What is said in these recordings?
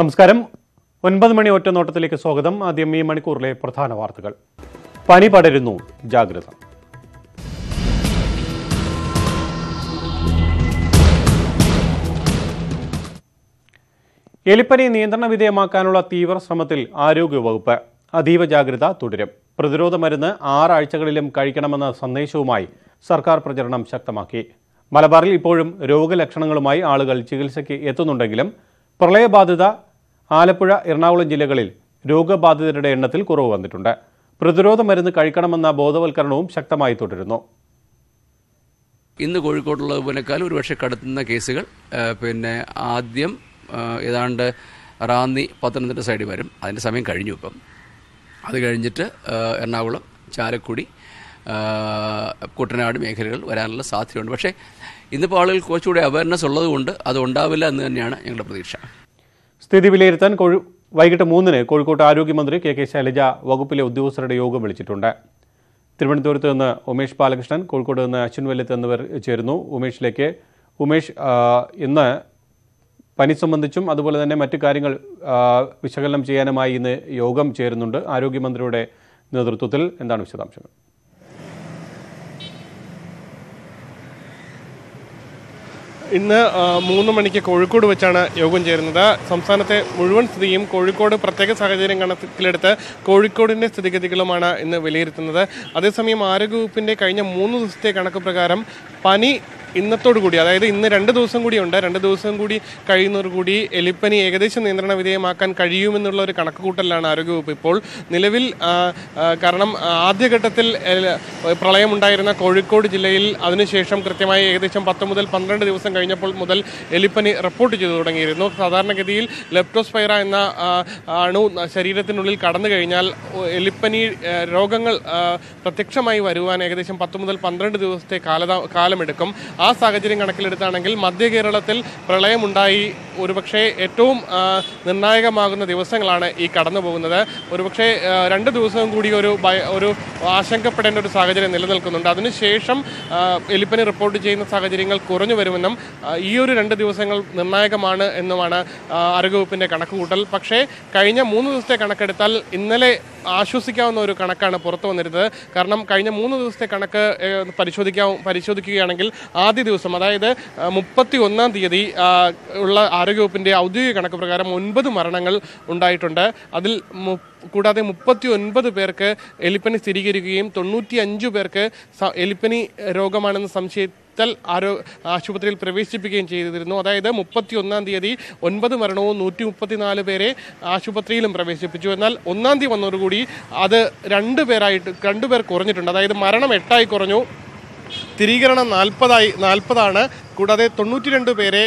നമസ്കാരം. ഒൻപത് മണി ഒറ്റനോട്ടത്തിലേക്ക് സ്വാഗതം. ആദ്യം ഈ മണിക്കൂറിലെ പ്രധാന വാർത്തകൾ. പനി പടരുന്നു. ജാഗ്രത. എലിപ്പനി നിയന്ത്രണ വിധേയമാക്കാനുള്ള തീവ്ര ശ്രമത്തിൽ ആരോഗ്യവകുപ്പ്. അതീവ ജാഗ്രത തുടരും. പ്രതിരോധ മരുന്ന് ആറാഴ്ചകളിലും കഴിക്കണമെന്ന സന്ദേശവുമായി സർക്കാർ പ്രചരണം ശക്തമാക്കി. മലബാറിൽ ഇപ്പോഴും രോഗലക്ഷണങ്ങളുമായി ആളുകൾ ചികിത്സയ്ക്ക് എത്തുന്നുണ്ടെങ്കിലും പ്രളയബാധിത ആലപ്പുഴ എറണാകുളം ജില്ലകളിൽ രോഗബാധിതരുടെ എണ്ണത്തിൽ കുറവ് വന്നിട്ടുണ്ട്. പ്രതിരോധ മരുന്ന് കഴിക്കണമെന്ന ബോധവൽക്കരണവും ശക്തമായി തുടരുന്നു. ഇന്ന് കോഴിക്കോടുള്ളതിനേക്കാൾ ഒരുപക്ഷെ കടത്തുന്ന കേസുകൾ പിന്നെ ആദ്യം ഏതാണ്ട് റാന്നി പത്തനംതിട്ട സൈഡിൽ വരും. അതിന്റെ സമയം കഴിഞ്ഞു ഇപ്പം. അത് കഴിഞ്ഞിട്ട് എറണാകുളം ചാലക്കുടി കുട്ടനാട് മേഖലകൾ വരാനുള്ള സാധ്യതയുണ്ട്. പക്ഷേ ഇന്നിപ്പോൾ ആളുകൾ കുറച്ചുകൂടി അവയർനെസ് ഉള്ളതുകൊണ്ട് അത് ഉണ്ടാവില്ല എന്ന് തന്നെയാണ് ഞങ്ങളുടെ പ്രതീക്ഷ. സ്ഥിതി വിലയിരുത്താൻ കോഴി വൈകിട്ട് മൂന്നിന് കോഴിക്കോട്ട് ആരോഗ്യമന്ത്രി കെ കെ ശൈലജ വകുപ്പിലെ ഉദ്യോഗസ്ഥരുടെ യോഗം വിളിച്ചിട്ടുണ്ട്. തിരുവനന്തപുരത്ത് നിന്ന് ഉമേഷ് ബാലകൃഷ്ണൻ കോഴിക്കോട് നിന്ന് അശ്വിൻ വല്ലത്ത് എന്നിവർ ചേരുന്നു. ഉമേഷിലേക്ക് ഉമേഷ് ഇന്ന് പനി സംബന്ധിച്ചും അതുപോലെ തന്നെ മറ്റു കാര്യങ്ങൾ വിശകലനം ചെയ്യാനുമായി ഇന്ന് യോഗം ചേരുന്നുണ്ട്. ആരോഗ്യമന്ത്രിയുടെ നേതൃത്വത്തിൽ എന്താണ് വിശദാംശങ്ങൾ? ഇന്ന് മൂന്ന് മണിക്ക് കോഴിക്കോട് വെച്ചാണ് യോഗം ചേരുന്നത്. സംസ്ഥാനത്തെ മുഴുവൻ സ്ഥിതിയും കോഴിക്കോട് പ്രത്യേക സാഹചര്യം കണക്കിലെടുത്ത് കോഴിക്കോടിന്റെ സ്ഥിതിഗതികളുമാണ് ഇന്ന് വിലയിരുത്തുന്നത്. അതേസമയം ആരോഗ്യവകുപ്പിന്റെ കഴിഞ്ഞ മൂന്ന് ദിവസത്തെ കണക്ക് പ്രകാരം പനി ഇന്നത്തോടു കൂടി അതായത് ഇന്ന് രണ്ട് ദിവസം കൂടി ഉണ്ട് രണ്ട് ദിവസം കൂടി കഴിയുന്നതോടുകൂടി എലിപ്പനി ഏകദേശം നിയന്ത്രണ വിധേയമാക്കാൻ കഴിയുമെന്നുള്ള ഒരു കണക്കുകൂട്ടലാണ് ആരോഗ്യവകുപ്പ് ഇപ്പോൾ നിലവിൽ കാരണം ആദ്യഘട്ടത്തിൽ പ്രളയമുണ്ടായിരുന്ന കോഴിക്കോട് ജില്ലയിൽ അതിനുശേഷം കൃത്യമായി ഏകദേശം പത്ത് മുതൽ പന്ത്രണ്ട് ദിവസം കഴിഞ്ഞപ്പോൾ മുതൽ എലിപ്പനി റിപ്പോർട്ട് ചെയ്തു തുടങ്ങിയിരുന്നു. സാധാരണഗതിയിൽ ലെപ്റ്റോസ്പൈറ എന്ന അണു ശരീരത്തിനുള്ളിൽ കടന്നു കഴിഞ്ഞാൽ എലിപ്പനി രോഗങ്ങൾ പ്രത്യക്ഷമായി വരുവാൻ ഏകദേശം പത്ത് മുതൽ പന്ത്രണ്ട് ദിവസത്തെ കാലതാ കാലമെടുക്കും. ആ സാഹചര്യം കണക്കിലെടുത്താണെങ്കിൽ മധ്യ കേരളത്തിൽ പ്രളയമുണ്ടായി ഒരുപക്ഷെ ഏറ്റവും നിർണായകമാകുന്ന ദിവസങ്ങളാണ് ഈ കടന്നു പോകുന്നത്. ഒരുപക്ഷെ രണ്ട് ദിവസവും കൂടി ഒരു ഒരു ആശങ്കപ്പെടേണ്ട ഒരു സാഹചര്യം നിലനിൽക്കുന്നുണ്ട്. അതിനുശേഷം എലിപ്പനി റിപ്പോർട്ട് ചെയ്യുന്ന സാഹചര്യങ്ങൾ കുറഞ്ഞു വരുമെന്നും ഈ ഒരു രണ്ട് ദിവസങ്ങൾ നിർണായകമാണ് എന്നുമാണ് ആരോഗ്യവകുപ്പിന്റെ കണക്കുകൂട്ടൽ. പക്ഷേ കഴിഞ്ഞ മൂന്ന് ദിവസത്തെ കണക്കെടുത്താൽ ഇന്നലെ ആശ്വസിക്കാവുന്ന ഒരു കണക്കാണ് പുറത്തു വന്നിരുന്നത്. കാരണം കഴിഞ്ഞ മൂന്ന് ദിവസത്തെ കണക്ക് ഏഹ്, പരിശോധിക്കാ പരിശോധിക്കുകയാണെങ്കിൽ ആദ്യ ദിവസം അതായത് മുപ്പത്തി ഒന്നാം തീയതി ഉള്ള ആരോഗ്യവകുപ്പിന്റെ ഔദ്യോഗിക കണക്ക് പ്രകാരം ഒൻപത് മരണങ്ങൾ ഉണ്ടായിട്ടുണ്ട്. അതിൽ കൂടാതെ മുപ്പത്തി ഒൻപത് പേർക്ക് എലിപ്പനി സ്ഥിരീകരിക്കുകയും തൊണ്ണൂറ്റി അഞ്ച് പേർക്ക് എലിപ്പനി രോഗമാണെന്ന് സംശയത്താൽ ആരോ ആശുപത്രിയിൽ പ്രവേശിപ്പിക്കുകയും ചെയ്തിരുന്നു. അതായത് മുപ്പത്തി ഒന്നാം തീയതി ഒൻപത് മരണവും നൂറ്റി മുപ്പത്തിനാല് പേരെ ആശുപത്രിയിലും പ്രവേശിപ്പിച്ചു. എന്നാൽ ഒന്നാം തീയതി വന്നതോടുകൂടി അത് രണ്ട് പേരായിട്ട് പേർ കുറഞ്ഞിട്ടുണ്ട്. അതായത് മരണം എട്ടായി കുറഞ്ഞു. സ്ഥിരീകരണം നാൽപ്പതായി നാൽപ്പതാണ്. കൂടാതെ തൊണ്ണൂറ്റി രണ്ട് പേരെ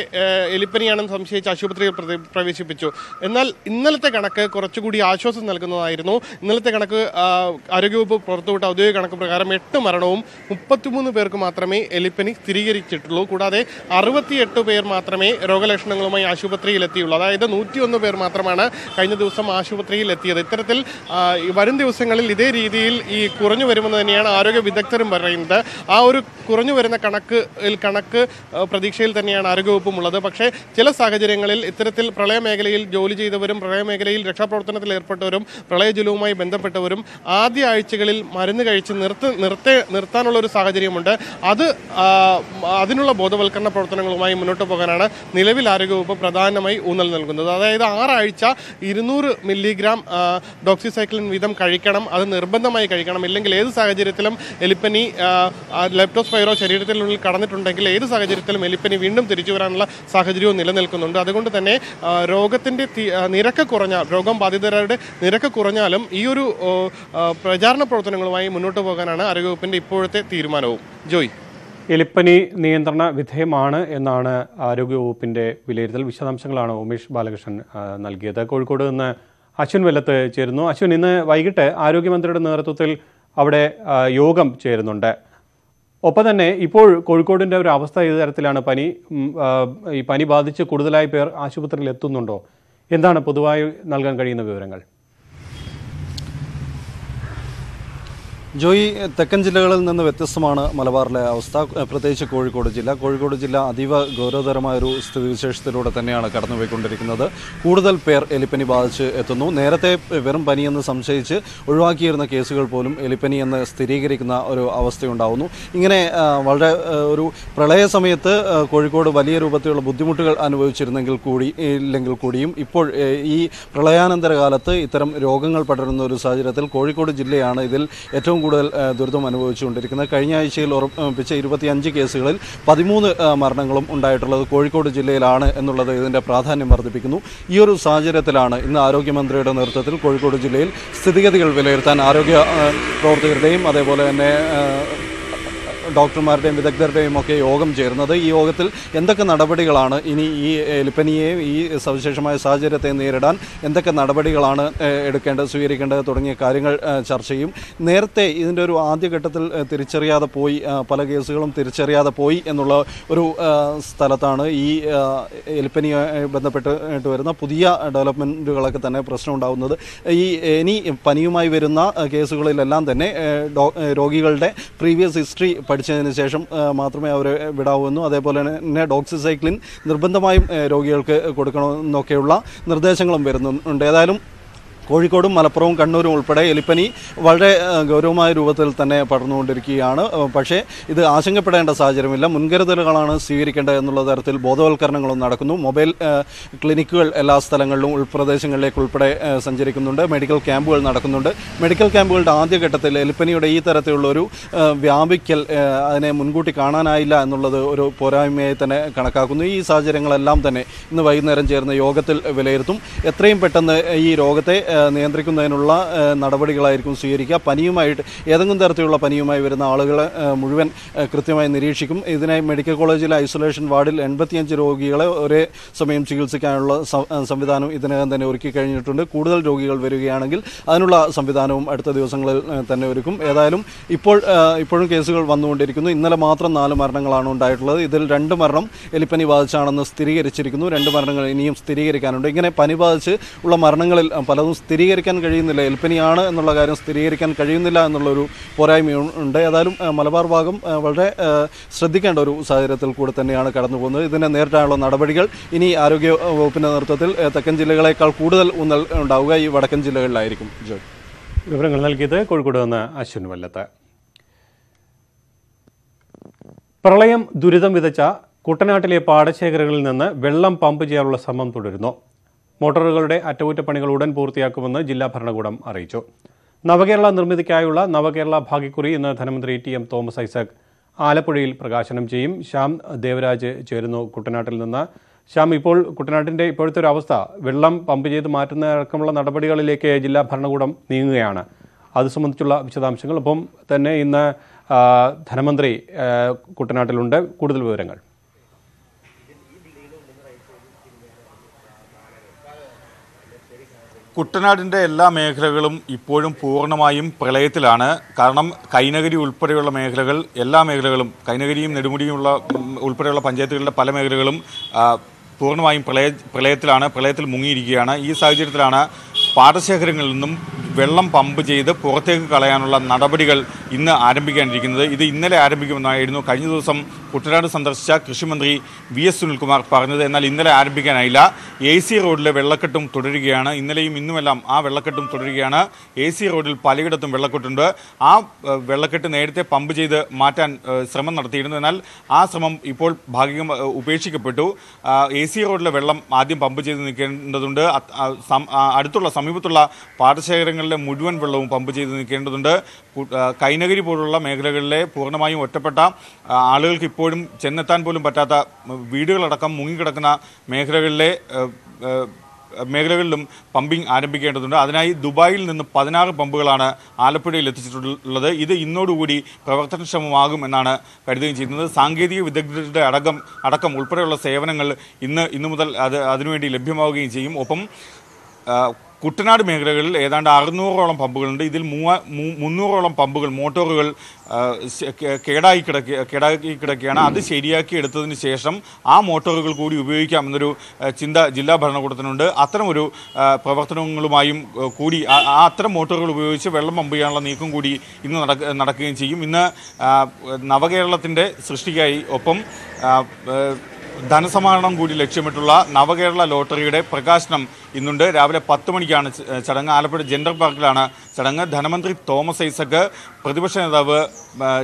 എലിപ്പനിയാണെന്ന് സംശയിച്ച് ആശുപത്രിയിൽ പ്രവേശിപ്പിച്ചു. എന്നാൽ ഇന്നലത്തെ കണക്ക് കുറച്ചുകൂടി ആശ്വാസം നൽകുന്നതായിരുന്നു. ഇന്നലത്തെ കണക്ക് ആരോഗ്യവകുപ്പ് പുറത്തുവിട്ട ഔദ്യോഗിക കണക്ക് പ്രകാരം എട്ട് മരണവും മുപ്പത്തിമൂന്ന് പേർക്ക് മാത്രമേ എലിപ്പനി സ്ഥിരീകരിച്ചിട്ടുള്ളൂ. കൂടാതെ അറുപത്തിയെട്ട് പേർ മാത്രമേ രോഗലക്ഷണങ്ങളുമായി ആശുപത്രിയിൽ എത്തിയുള്ളൂ അതായത് നൂറ്റിയൊന്ന് പേർ മാത്രമാണ് കഴിഞ്ഞ ദിവസം ആശുപത്രിയിൽ എത്തിയത് ഇത്തരത്തിൽ വരും ദിവസങ്ങളിൽ ഇതേ രീതിയിൽ ഈ കുറഞ്ഞു വരുമെന്ന് തന്നെയാണ് ആരോഗ്യ വിദഗ്ധരും പറയുന്നത്. ആ ഒരു കുറഞ്ഞു വരുന്ന കണക്ക് കണക്ക് പ്രതീക്ഷയിൽ തന്നെയാണ് ആരോഗ്യവകുപ്പും ഉള്ളത് പക്ഷേ ചില സാഹചര്യങ്ങളിൽ ഇത്തരത്തിൽ പ്രളയ മേഖലയിൽ ജോലി ചെയ്തവരും പ്രളയ മേഖലയിൽ രക്ഷാപ്രവർത്തനത്തിൽ ഏർപ്പെട്ടവരും പ്രളയജലവുമായി ബന്ധപ്പെട്ടവരും ആദ്യ ആഴ്ചകളിൽ മരുന്ന് കഴിച്ച് നിർത്ത് നിർത്തേ നിർത്താനുള്ള ഒരു സാഹചര്യമുണ്ട്. അത് അതിനുള്ള ബോധവൽക്കരണ പ്രവർത്തനങ്ങളുമായി മുന്നോട്ട് പോകാനാണ് നിലവിൽ ആരോഗ്യവകുപ്പ് പ്രധാനമായി ഊന്നൽ നൽകുന്നത്. അതായത് ആറാഴ്ച ഇരുന്നൂറ് മില്ലിഗ്രാം ഡോക്സിസൈക്ലിൻ വീതം കഴിക്കണം അത് നിർബന്ധമായി കഴിക്കണം. ഇല്ലെങ്കിൽ ഏത് സാഹചര്യത്തിലും എലിപ്പനി ആ, ലെപ്റ്റോസ്പൈറോ ശരീരത്തിനുള്ളിൽ കടന്നിട്ടുണ്ടെങ്കിൽ ഏത് സാഹചര്യത്തിലും എലിപ്പനി വീണ്ടും തിരിച്ചു വരാനുള്ള സാഹചര്യവും നിലനിൽക്കുന്നുണ്ട്. അതുകൊണ്ട് തന്നെ രോഗത്തിന്റെ നിരക്ക് കുറഞ്ഞ രോഗം ബാധിതരുടെ നിരക്ക് കുറഞ്ഞാലും ഈ ഒരു പ്രചാരണ പ്രവർത്തനങ്ങളുമായി മുന്നോട്ട് പോകാനാണ് ആരോഗ്യവകുപ്പിന്റെ ഇപ്പോഴത്തെ തീരുമാനവും. ജോയ്. എലിപ്പനി നിയന്ത്രണ വിധേയമാണ് എന്നാണ് ആരോഗ്യവകുപ്പിന്റെ വിലയിരുത്തൽ. വിശദാംശങ്ങളാണ് ഉമേഷ് ബാലകൃഷ്ണൻ നൽകിയത്. കോഴിക്കോട് നിന്ന് അശ്വിൻ വെല്ലത്ത് ചേരുന്നു. അശ്വിൻ ഇന്ന് വൈകിട്ട് ആരോഗ്യമന്ത്രിയുടെ നേതൃത്വത്തിൽ അവിടെ യോഗം ചേരുന്നുണ്ട്. ഒപ്പം തന്നെ ഇപ്പോൾ കോഴിക്കോടിന്റെ ഒരു അവസ്ഥ ഏത് തരത്തിലാണ്? പനി ഈ പനി ബാധിച്ച് കൂടുതലായി പേർ ആശുപത്രിയിൽ എത്തുന്നുണ്ടോ? എന്താണ് പൊതുവായി നൽകാൻ കഴിയുന്ന വിവരങ്ങൾ? ജോയി തെക്കൻ ജില്ലകളിൽ നിന്ന് വ്യത്യസ്തമാണ് മലബാറിലെ അവസ്ഥ. പ്രത്യേകിച്ച് കോഴിക്കോട് ജില്ല. കോഴിക്കോട് ജില്ല അതീവ ഗൗരവതരമായ ഒരു സ്ഥിതിവിശേഷത്തിലൂടെ തന്നെയാണ് കടന്നുപോയിക്കൊണ്ടിരിക്കുന്നത്. കൂടുതൽ പേർ എലിപ്പനി ബാധിച്ച് എത്തുന്നു. നേരത്തെ വെറും പനിയെന്ന് സംശയിച്ച് ഒഴിവാക്കിയിരുന്ന കേസുകൾ പോലും എലിപ്പനി എന്ന് സ്ഥിരീകരിക്കുന്ന ഒരു അവസ്ഥയുണ്ടാവുന്നു. ഇങ്ങനെ വളരെ ഒരു പ്രളയ സമയത്ത് കോഴിക്കോട് വലിയ രൂപത്തിലുള്ള ബുദ്ധിമുട്ടുകൾ അനുഭവിച്ചിരുന്നെങ്കിൽ കൂടി ഇല്ലെങ്കിൽ കൂടിയും ഇപ്പോൾ ഈ പ്രളയാനന്തര കാലത്ത് ഇത്തരം രോഗങ്ങൾ പടരുന്ന ഒരു സാഹചര്യത്തിൽ കോഴിക്കോട് ജില്ലയാണ് ഇതിൽ ഏറ്റവും കൂടുതൽ ദുരിതം അനുഭവിച്ചുകൊണ്ടിരിക്കുന്നത്. കഴിഞ്ഞ ആഴ്ചയിൽ ഉറപ്പിച്ച ഇരുപത്തിയഞ്ച് കേസുകളിൽ പതിമൂന്ന് മരണങ്ങളും ഉണ്ടായിട്ടുള്ളത് കോഴിക്കോട് ജില്ലയിലാണ് എന്നുള്ളത് ഇതിന്റെ പ്രാധാന്യം വർദ്ധിപ്പിക്കുന്നു. ഈ ഒരു സാഹചര്യത്തിലാണ് ഇന്ന് ആരോഗ്യമന്ത്രിയുടെ നേതൃത്വത്തിൽ കോഴിക്കോട് ജില്ലയിൽ സ്ഥിതിഗതികൾ വിലയിരുത്താൻ ആരോഗ്യ പ്രവർത്തകരുടെയും അതേപോലെ തന്നെ ഡോക്ടർമാരുടെയും വിദഗ്ധരുടെയും ഒക്കെ യോഗം ചേർന്നത്. ഈ യോഗത്തിൽ എന്തൊക്കെ നടപടികളാണ് ഇനി ഈ എലിപ്പനിയെയും ഈ സവിശേഷമായ സാഹചര്യത്തെ നേരിടാൻ എന്തൊക്കെ നടപടികളാണ് എടുക്കേണ്ടത് സ്വീകരിക്കേണ്ടത് തുടങ്ങിയ കാര്യങ്ങൾ ചർച്ച ചെയ്യും. നേരത്തെ ഇതിന്റെ ഒരു ആദ്യഘട്ടത്തിൽ തിരിച്ചറിയാതെ പോയി പല കേസുകളും തിരിച്ചറിയാതെ പോയി എന്നുള്ള ഒരു സ്ഥലത്താണ് ഈ എലിപ്പനിയുമായി ബന്ധപ്പെട്ടിട്ട് വരുന്ന പുതിയ ഡെവലപ്മെന്റുകളൊക്കെ തന്നെ പ്രശ്നം ഉണ്ടാകുന്നത് ഈ ഇനി പനിയുമായി വരുന്ന കേസുകളിലെല്ലാം തന്നെ രോഗികളുടെ പ്രീവിയസ് ഹിസ്റ്ററി പഠിച്ചതിന് ശേഷം മാത്രമേ അവരെ വിടാവൂ അതേപോലെ തന്നെ ഡോക്സിസൈക്ലിൻ നിർബന്ധമായും രോഗികൾക്ക് കൊടുക്കണമെന്നൊക്കെയുള്ള നിർദ്ദേശങ്ങളും വരുന്നുണ്ട്. ഏതായാലും കോഴിക്കോടും മലപ്പുറവും കണ്ണൂരും ഉൾപ്പെടെ എലിപ്പനി വളരെ ഗൗരവമായ രൂപത്തിൽ തന്നെ പടർന്നുകൊണ്ടിരിക്കുകയാണ്. പക്ഷേ ഇത് ആശങ്കപ്പെടേണ്ട സാഹചര്യമില്ല. മുൻകരുതലുകളാണ് സ്വീകരിക്കേണ്ടത് എന്നുള്ള തരത്തിൽ ബോധവൽക്കരണങ്ങളും നടക്കുന്നു. മൊബൈൽ ക്ലിനിക്കുകൾ എല്ലാ സ്ഥലങ്ങളിലും ഉൾപ്രദേശങ്ങളിലേക്ക് ഉൾപ്പെടെ സഞ്ചരിക്കുന്നുണ്ട്. മെഡിക്കൽ ക്യാമ്പുകൾ നടക്കുന്നുണ്ട്. മെഡിക്കൽ ക്യാമ്പുകളുടെ ആദ്യഘട്ടത്തിൽ എലിപ്പനിയുടെ ഈ തരത്തിലുള്ള ഒരു വ്യാപിക്കൽ അതിനെ മുൻകൂട്ടി കാണാനായില്ല എന്നുള്ളത് ഒരു പോരായ്മയായി തന്നെ കണക്കാക്കുന്നു. ഈ സാഹചര്യങ്ങളെല്ലാം തന്നെ ഇന്ന് വൈകുന്നേരം ചേർന്ന യോഗത്തിൽ വിലയിരുത്തും. എത്രയും പെട്ടെന്ന് ഈ രോഗത്തെ നിയന്ത്രിക്കുന്നതിനുള്ള നടപടികളായിരിക്കും സ്വീകരിക്കുക. പനിയുമായിട്ട് ഏതെങ്കിലും തരത്തിലുള്ള പനിയുമായി വരുന്ന ആളുകളെ മുഴുവൻ കൃത്യമായി നിരീക്ഷിക്കും. ഇതിനായി മെഡിക്കൽ കോളേജിലെ ഐസൊലേഷൻ വാർഡിൽ എൺപത്തിയഞ്ച് രോഗികളെ ഒരേ സമയം ചികിത്സിക്കാനുള്ള സംവിധാനം ഇതിനകം തന്നെ ഒരുക്കി കഴിഞ്ഞിട്ടുണ്ട്. കൂടുതൽ രോഗികൾ വരികയാണെങ്കിൽ അതിനുള്ള സംവിധാനവും അടുത്ത ദിവസങ്ങളിൽ തന്നെ ഒരുക്കും. ഏതായാലും ഇപ്പോൾ ഇപ്പോഴും കേസുകൾ വന്നുകൊണ്ടിരിക്കുന്നു. ഇന്നലെ മാത്രം നാല് മരണങ്ങളാണ് ഉണ്ടായിട്ടുള്ളത്. ഇതിൽ രണ്ട് മരണം എലിപ്പനി ബാധിച്ചാണെന്ന് സ്ഥിരീകരിച്ചിരിക്കുന്നു. രണ്ട് മരണങ്ങൾ ഇനിയും സ്ഥിരീകരിക്കാനുണ്ട്. ഇങ്ങനെ പനി ബാധിച്ച് ഉള്ള മരണങ്ങളിൽ പലതും സ്ഥിരീകരിക്കാൻ കഴിയുന്നില്ല. എൽപ്പനിയാണ് എന്നുള്ള കാര്യം സ്ഥിരീകരിക്കാൻ കഴിയുന്നില്ല എന്നുള്ളൊരു പോരായ്മയുണ്ട് ഏതായാലും മലബാർ ഭാഗം വളരെ ശ്രദ്ധിക്കേണ്ട ഒരു സാഹചര്യത്തിൽ കൂടെ തന്നെയാണ് കടന്നു പോകുന്നത് ഇതിനെ നേരിട്ടാനുള്ള നടപടികൾ ഇനി ആരോഗ്യ വകുപ്പിന്റെ നേതൃത്വത്തിൽ തെക്കൻ ജില്ലകളേക്കാൾ കൂടുതൽ ഊന്നൽ ഉണ്ടാവുക ഈ വടക്കൻ ജില്ലകളിലായിരിക്കും. വിവരങ്ങൾ നൽകിയത് കോഴിക്കോട് നിന്ന് അശ്വിൻ വല്ലത്ത്. പ്രളയം ദുരിതം വിതച്ച കുട്ടനാട്ടിലെ പാടശേഖരങ്ങളിൽ നിന്ന് വെള്ളം പമ്പ് ചെയ്യാനുള്ള ശ്രമം തുടരുന്നു. മോട്ടോറുകളുടെ അറ്റകുറ്റപ്പണികൾ ഉടൻ പൂർത്തിയാക്കുമെന്ന് ജില്ലാ ഭരണകൂടം അറിയിച്ചു. നവകേരള നിർമ്മിതിക്കായുള്ള നവകേരള ഭാഗ്യക്കുറി ഇന്ന് ധനമന്ത്രി ടി എം തോമസ് ഐസക് ആലപ്പുഴയിൽ പ്രകാശനം ചെയ്യും. ശ്യാം ദേവരാജ് ചേരുന്നു കുട്ടനാട്ടിൽ നിന്ന്. ശ്യാം ഇപ്പോൾ കുട്ടനാട്ടിന്റെ ഇപ്പോഴത്തെ ഒരു അവസ്ഥ വെള്ളം പമ്പ് ചെയ്ത് മാറ്റുന്ന അടക്കമുള്ള നടപടികളിലേക്ക് ജില്ലാ ഭരണകൂടം നീങ്ങുകയാണ്. അത് സംബന്ധിച്ചുള്ള വിശദാംശങ്ങൾ. ഒപ്പം തന്നെ ഇന്ന് ധനമന്ത്രി കുട്ടനാട്ടിലുണ്ട്. കൂടുതൽ വിവരങ്ങൾ. കുട്ടനാടിന്റെ എല്ലാ മേഖലകളും ഇപ്പോഴും പൂർണമായും പ്രളയത്തിലാണ്. കാരണം കൈനഗരി ഉൾപ്പെടെയുള്ള മേഖലകൾ എല്ലാ മേഖലകളും കൈനഗരിയും നെടുമുടിയുമുള്ള ഉൾപ്പെടെയുള്ള പഞ്ചായത്തുകളുടെ പല മേഖലകളും പൂർണമായും പ്രളയ പ്രളയത്തിലാണ് പ്രളയത്തിൽ മുങ്ങിയിരിക്കുകയാണ്. ഈ സാഹചര്യത്തിലാണ് പാടശേഖരങ്ങളിൽ നിന്നും വെള്ളം പമ്പ് ചെയ്ത് പുറത്തേക്ക് കളയാനുള്ള നടപടികൾ ഇന്ന് ആരംഭിക്കാനിരിക്കുന്നത്. ഇത് ഇന്നലെ ആരംഭിക്കുമെന്നായിരുന്നു കഴിഞ്ഞ ദിവസം കുട്ടനാട് സന്ദർശിച്ച കൃഷിമന്ത്രി വി എസ് സുനിൽകുമാർ പറഞ്ഞത്. എന്നാൽ ഇന്നലെ ആരംഭിക്കാനായില്ല. എ സി റോഡിലെ വെള്ളക്കെട്ടും തുടരുകയാണ്. ഇന്നലെയും ഇന്നുമെല്ലാം ആ വെള്ളക്കെട്ടും തുടരുകയാണ്. എ സി റോഡിൽ പലയിടത്തും വെള്ളക്കെട്ടുണ്ട്. ആ വെള്ളക്കെട്ട് നേരത്തെ പമ്പ് ചെയ്ത് മാറ്റാൻ ശ്രമം നടത്തിയിരുന്നു. എന്നാൽ ആ ശ്രമം ഇപ്പോൾ ഭാഗികം ഉപേക്ഷിക്കപ്പെട്ടു. എ സി റോഡിലെ വെള്ളം ആദ്യം പമ്പ് ചെയ്ത് നിൽക്കേണ്ടതുണ്ട്. അടുത്തുള്ള സമീപത്തുള്ള പാടശേഖരങ്ങളിലെ മുഴുവൻ വെള്ളവും പമ്പ് ചെയ്ത് നിൽക്കേണ്ടതുണ്ട്. കു- ആ, കൈനഗരി പോലുള്ള മേഖലകളിലെ പൂർണമായും ഒറ്റപ്പെട്ട ആളുകൾക്ക് ഇപ്പോഴും ചെന്നെത്താൻ പോലും പറ്റാത്ത വീടുകളടക്കം മുങ്ങിക്കിടക്കുന്ന മേഖലകളിലെ മേഖലകളിലും പമ്പിംഗ് ആരംഭിക്കേണ്ടതുണ്ട്. അതിനായി ദുബായിൽ നിന്ന് പതിനാറ് പമ്പുകളാണ് ആലപ്പുഴയിൽ എത്തിച്ചിട്ടുള്ളത്. ഇത് ഇന്നോടുകൂടി പ്രവർത്തനക്ഷമമാകും എന്നാണ് കരുതുകയും ചെയ്യുന്നത്. സാങ്കേതിക വിദഗ്ധരുടെ അടക്കം അടക്കം ഉൾപ്പെടെയുള്ള സേവനങ്ങൾ ഇന്ന് ഇന്നു മുതൽ അത് അതിനുവേണ്ടി ലഭ്യമാവുകയും ചെയ്യും. ഒപ്പം കുട്ടനാട് മേഖലകളിൽ ഏതാണ്ട് അറുന്നൂറോളം പമ്പുകളുണ്ട്. ഇതിൽ മൂവ മുന്നൂറോളം പമ്പുകൾ മോട്ടോറുകൾ കേടായി കിടക്കുക കേടായി കിടക്കുകയാണ്. അത് ശരിയാക്കി എടുത്തതിന് ശേഷം ആ മോട്ടോറുകൾ കൂടി ഉപയോഗിക്കാം എന്നൊരു ചിന്ത ജില്ലാ ഭരണകൂടത്തിനുണ്ട്. അത്തരമൊരു പ്രവർത്തനങ്ങളുമായും കൂടി ആ- അത്തരം മോട്ടോറുകൾ ഉപയോഗിച്ച് വെള്ളം പമ്പ് ചെയ്യാനുള്ള നീക്കം കൂടി ഇന്ന് നടക്ക- നടക്കുകയും ചെയ്യും. ഇന്ന് നവകേരളത്തിന്റെ സൃഷ്ടിക്കായി ഒപ്പം ധനസമാഹരണം കൂടി ലക്ഷ്യമിട്ടുള്ള നവകേരള ലോട്ടറിയുടെ പ്രകാശനം ഇന്നുണ്ട്. രാവിലെ പത്ത് മണിക്കാണ് ചടങ്ങ്. ആലപ്പുഴ ജെൻഡർ പാർക്കിലാണ് ചടങ്ങ്. ധനമന്ത്രി തോമസ് ഐസക് പ്രതിപക്ഷ നേതാവ്